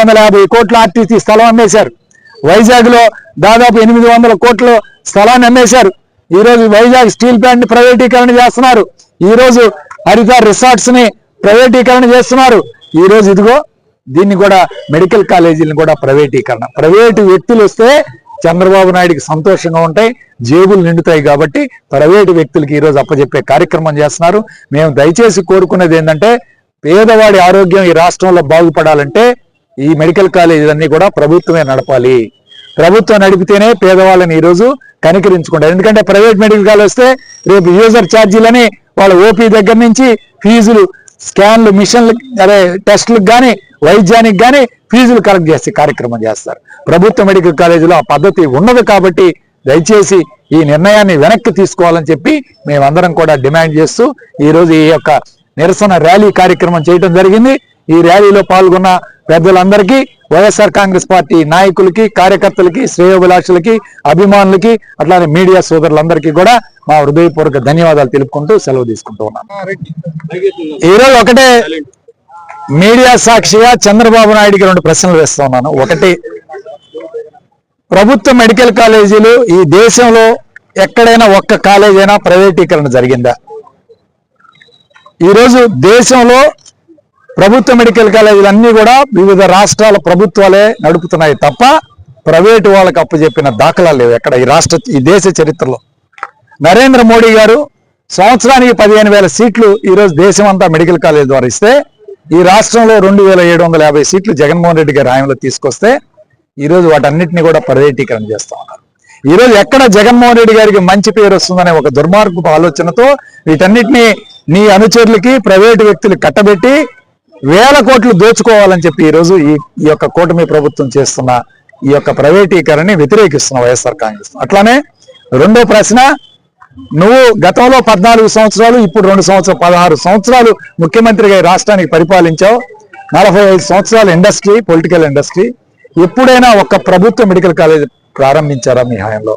వందల యాభై కోట్ల ఆర్టీసీ స్థలం అమ్మేశారు. వైజాగ్లో దాదాపు ఎనిమిది వందల కోట్ల స్థలాన్ని అమ్మేశారు. ఈ రోజు వైజాగ్ స్టీల్ ప్లాంట్ని ప్రైవేటీకరణ చేస్తున్నారు. ఈ రోజు హరిత రిసార్ట్స్ని ప్రైవేటీకరణ చేస్తున్నారు. ఈ రోజు ఇదిగో దీన్ని కూడా మెడికల్ కాలేజీలను కూడా ప్రైవేటీకరణ. ప్రైవేటు వ్యక్తులు వస్తే చంద్రబాబు నాయుడికి సంతోషంగా ఉంటాయి జేబులు నిండుతాయి కాబట్టి ప్రైవేటు వ్యక్తులకి ఈరోజు అప్పచెప్పే కార్యక్రమం చేస్తున్నారు. మేము దయచేసి కోరుకునేది ఏంటంటే పేదవాడి ఆరోగ్యం ఈ రాష్ట్రంలో బాగుపడాలంటే ఈ మెడికల్ కాలేజీలన్నీ కూడా ప్రభుత్వమే నడపాలి. ప్రభుత్వం నడిపితేనే పేదవాళ్ళని ఈ రోజు కనికరించుకుంటారు. ఎందుకంటే ప్రైవేట్ మెడికల్ కాలేజ్ వస్తే రేపు యూజర్ ఛార్జీలని వాళ్ళ ఓపీ దగ్గర నుంచి ఫీజులు స్కాన్లు మిషన్లు అదే టెస్టులకు కానీ వైద్యానికి కానీ ఫీజులు కలెక్ట్ చేసే కార్యక్రమం చేస్తారు. ప్రభుత్వ మెడికల్ కాలేజీలో ఆ పద్ధతి ఉండదు కాబట్టి దయచేసి ఈ నిర్ణయాన్ని వెనక్కి తీసుకోవాలని చెప్పి మేమందరం కూడా డిమాండ్ చేస్తూ ఈరోజు ఈ యొక్క నిరసన ర్యాలీ కార్యక్రమం చేయడం జరిగింది. ఈ ర్యాలీలో పాల్గొన్న పెద్దలందరికీ వైఎస్ఆర్ కాంగ్రెస్ పార్టీ నాయకులకి కార్యకర్తలకి శ్రేయోభిలాషులకి అభిమానులకి అట్లానే మీడియా సోదరులందరికీ కూడా మా హృదయపూర్వక ధన్యవాదాలు తెలుపుకుంటూ సెలవు తీసుకుంటూ ఉన్నాను ఈరోజు ఒకటే మీడియా సాక్షిగా చంద్రబాబు నాయుడికి రెండు ప్రశ్నలు వేస్తా ఉన్నాను. ఒకటి ప్రభుత్వ మెడికల్ కాలేజీలు ఈ దేశంలో ఎక్కడైనా ఒక్క కాలేజ్ అయినా ప్రైవేటీకరణ జరిగిందా? ఈరోజు దేశంలో ప్రభుత్వ మెడికల్ కాలేజీలు కూడా వివిధ రాష్ట్రాల ప్రభుత్వాలే నడుపుతున్నాయి తప్ప ప్రైవేటు వాళ్ళకి అప్పచెప్పిన దాఖలాలు లేవు ఎక్కడ ఈ రాష్ట్ర ఈ దేశ చరిత్రలో. నరేంద్ర మోడీ గారు సంవత్సరానికి పదిహేను వేల సీట్లు ఈరోజు దేశమంతా మెడికల్ కాలేజ్ ద్వారా ఇస్తే ఈ రాష్ట్రంలో రెండు వేల ఏడు వందల యాభై సీట్లు జగన్మోహన్ రెడ్డి గారి హామీలో తీసుకొస్తే ఈరోజు వాటన్నిటిని కూడా ప్రైవేటీకరణ చేస్తా ఉన్నారు. ఈరోజు ఎక్కడ జగన్మోహన్ రెడ్డి గారికి మంచి పేరు వస్తుందనే ఒక దుర్మార్గపు ఆలోచనతో వీటన్నిటిని నీ అనుచరులకి ప్రైవేటు వ్యక్తులు కట్టబెట్టి వేల కోట్లు దోచుకోవాలని చెప్పి ఈరోజు ఈ ఈ యొక్క కూటమి ప్రభుత్వం చేస్తున్న ఈ యొక్క ప్రైవేటీకరణని వ్యతిరేకిస్తున్న వైఎస్ఆర్ కాంగ్రెస్. అట్లానే రెండో ప్రశ్న నువ్వు గతంలో పద్నాలుగు సంవత్సరాలు ఇప్పుడు రెండు సంవత్సరాలు పదహారు సంవత్సరాలు ముఖ్యమంత్రిగా రాష్ట్రానికి పరిపాలించావు. నలభై ఐదు సంవత్సరాలు ఇండస్ట్రీ పొలిటికల్ ఇండస్ట్రీ. ఎప్పుడైనా ఒక ప్రభుత్వ మెడికల్ కాలేజ్ ప్రారంభించారా మీ హయాంలో?